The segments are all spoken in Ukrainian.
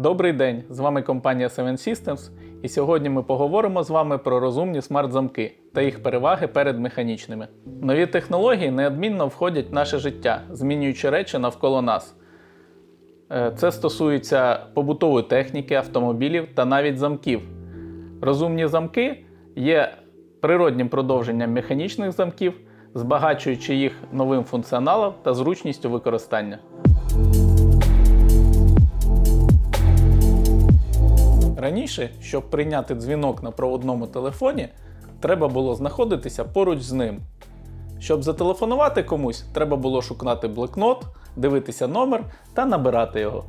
Добрий день! З вами компанія Seven Systems, і сьогодні ми поговоримо з вами про розумні смарт-замки та їх переваги перед механічними. Нові технології неодмінно входять в наше життя, змінюючи речі навколо нас. Е, Це стосується побутової техніки, автомобілів та навіть замків. Розумні замки є природнім продовженням механічних замків, збагачуючи їх новим функціоналом та зручністю використання. Раніше, щоб прийняти дзвінок на проводному телефоні, треба було знаходитися поруч з ним. Щоб зателефонувати комусь, треба було шукати блокнот, дивитися номер та набирати його.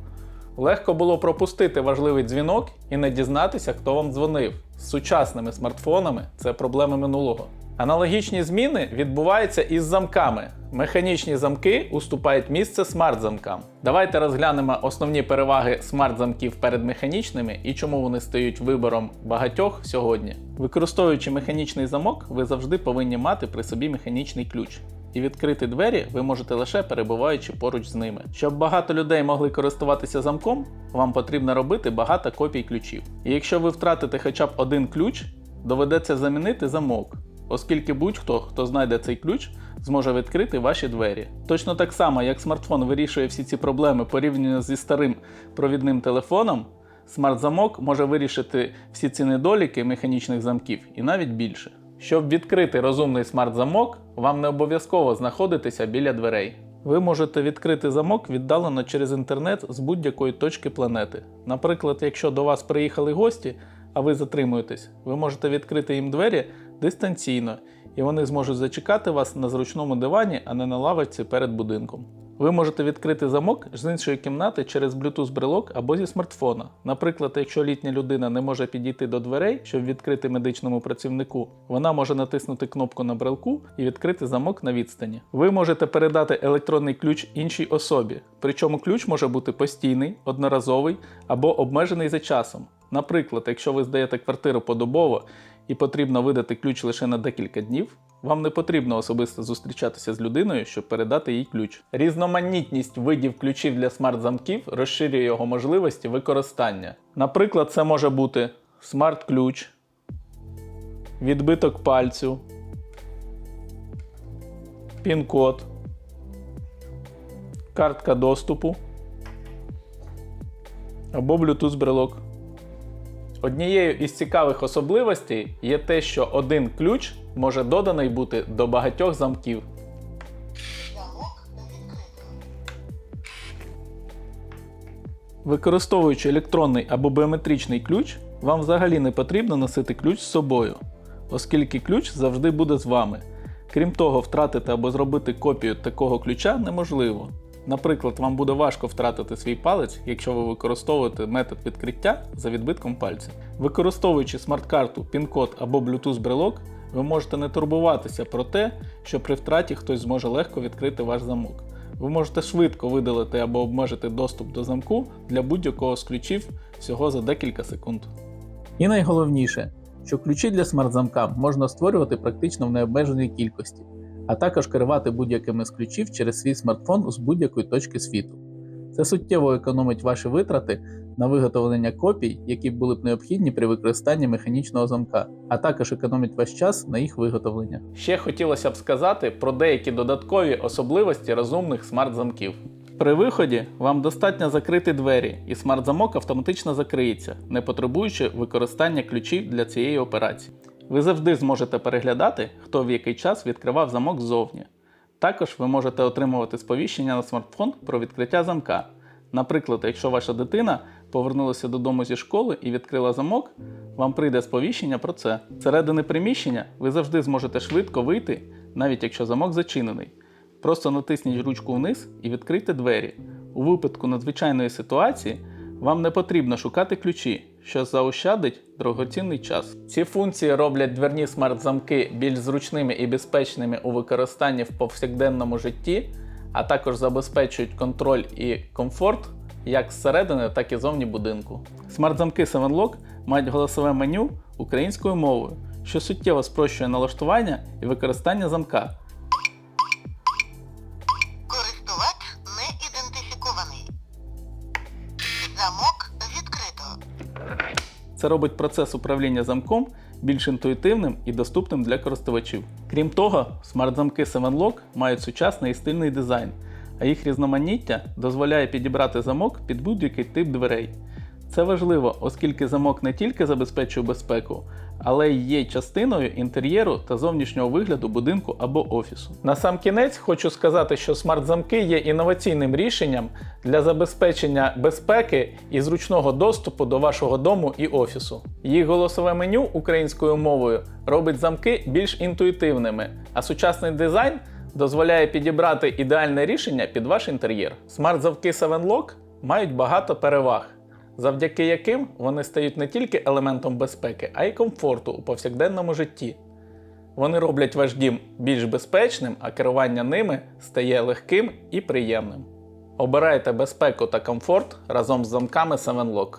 Легко було пропустити важливий дзвінок і не дізнатися, хто вам дзвонив. З сучасними смартфонами це проблеми минулого. Аналогічні зміни відбуваються із замками. Механічні замки уступають місце смарт-замкам. Давайте розглянемо основні переваги смарт-замків перед механічними і чому вони стають вибором багатьох сьогодні. Використовуючи механічний замок, ви завжди повинні мати при собі механічний ключ. І відкрити двері ви можете лише перебуваючи поруч з ними. Щоб багато людей могли користуватися замком, вам потрібно робити багато копій ключів. І якщо ви втратите хоча б один ключ, доведеться замінити замок, оскільки будь-хто, хто знайде цей ключ, зможе відкрити ваші двері. Точно так само, як смартфон вирішує всі ці проблеми порівняно зі старим провідним телефоном, смарт-замок може вирішити всі ці недоліки механічних замків і навіть більше. Щоб відкрити розумний смарт-замок, вам не обов'язково знаходитися біля дверей. Ви можете відкрити замок віддалено через інтернет з будь-якої точки планети. Наприклад, якщо до вас приїхали гості, а ви затримуєтесь, ви можете відкрити їм двері дистанційно, і вони зможуть зачекати вас на зручному дивані, а не на лавочці перед будинком. Ви можете відкрити замок з іншої кімнати через Bluetooth брелок або зі смартфона. Наприклад, якщо літня людина не може підійти до дверей, щоб відкрити медичному працівнику, вона може натиснути кнопку на брелку і відкрити замок на відстані. Ви можете передати електронний ключ іншій особі, причому ключ може бути постійний, одноразовий або обмежений за часом. Наприклад, якщо ви здаєте квартиру подобово і потрібно видати ключ лише на декілька днів, вам не потрібно особисто зустрічатися з людиною, щоб передати їй ключ. Різноманітність видів ключів для смарт-замків розширює його можливості використання. Наприклад, це може бути смарт-ключ, відбиток пальцю, пін-код, картка доступу або Bluetooth брелок. Однією із цікавих особливостей є те, що один ключ може доданий бути до багатьох замків. Використовуючи електронний або біометричний ключ, вам взагалі не потрібно носити ключ з собою, оскільки ключ завжди буде з вами. Крім того, втратити або зробити копію такого ключа неможливо. Наприклад, вам буде важко втратити свій палець, якщо ви використовуєте метод відкриття за відбитком пальця. Використовуючи смарт-карту, пін-код або Bluetooth брелок, ви можете не турбуватися про те, що при втраті хтось зможе легко відкрити ваш замок. Ви можете швидко видалити або обмежити доступ до замку для будь-якого з ключів всього за декілька секунд. І найголовніше, що ключі для смарт-замка можна створювати практично в необмеженій кількості, а також керувати будь-якими з ключів через свій смартфон з будь-якої точки світу. Це суттєво економить ваші витрати на виготовлення копій, які були б необхідні при використанні механічного замка, а також економить ваш час на їх виготовлення. Ще хотілося б сказати про деякі додаткові особливості розумних смарт-замків. При виході вам достатньо закрити двері, і смарт-замок автоматично закриється, не потребуючи використання ключів для цієї операції. Ви завжди зможете переглядати, хто в який час відкривав замок ззовні. Також ви можете отримувати сповіщення на смартфон про відкриття замка. Наприклад, якщо ваша дитина повернулася додому зі школи і відкрила замок, вам прийде сповіщення про це. Зсередини приміщення ви завжди зможете швидко вийти, навіть якщо замок зачинений. Просто натисніть ручку вниз і відкрийте двері. У випадку надзвичайної ситуації вам не потрібно шукати ключі, що заощадить дорогоцінний час. Ці функції роблять дверні смарт-замки більш зручними і безпечними у використанні в повсякденному житті, а також забезпечують контроль і комфорт як зсередини, так і зовні будинку. Смарт-замки 7Lock мають голосове меню українською мовою, що суттєво спрощує налаштування і використання замка. Замок відкрито. Це робить процес управління замком більш інтуїтивним і доступним для користувачів. Крім того, смарт-замки 7Lock мають сучасний і стильний дизайн, а їх різноманіття дозволяє підібрати замок під будь-який тип дверей. Це важливо, оскільки замок не тільки забезпечує безпеку, але й є частиною інтер'єру та зовнішнього вигляду будинку або офісу. На сам кінець хочу сказати, що смарт-замки є інноваційним рішенням для забезпечення безпеки і зручного доступу до вашого дому і офісу. Їх голосове меню українською мовою робить замки більш інтуїтивними, а сучасний дизайн дозволяє підібрати ідеальне рішення під ваш інтер'єр. Смарт-замки 7Lock мають багато переваг завдяки яким вони стають не тільки елементом безпеки, а й комфорту у повсякденному житті. Вони роблять ваш дім більш безпечним, а керування ними стає легким і приємним. Обирайте безпеку та комфорт разом з замками 7Lock.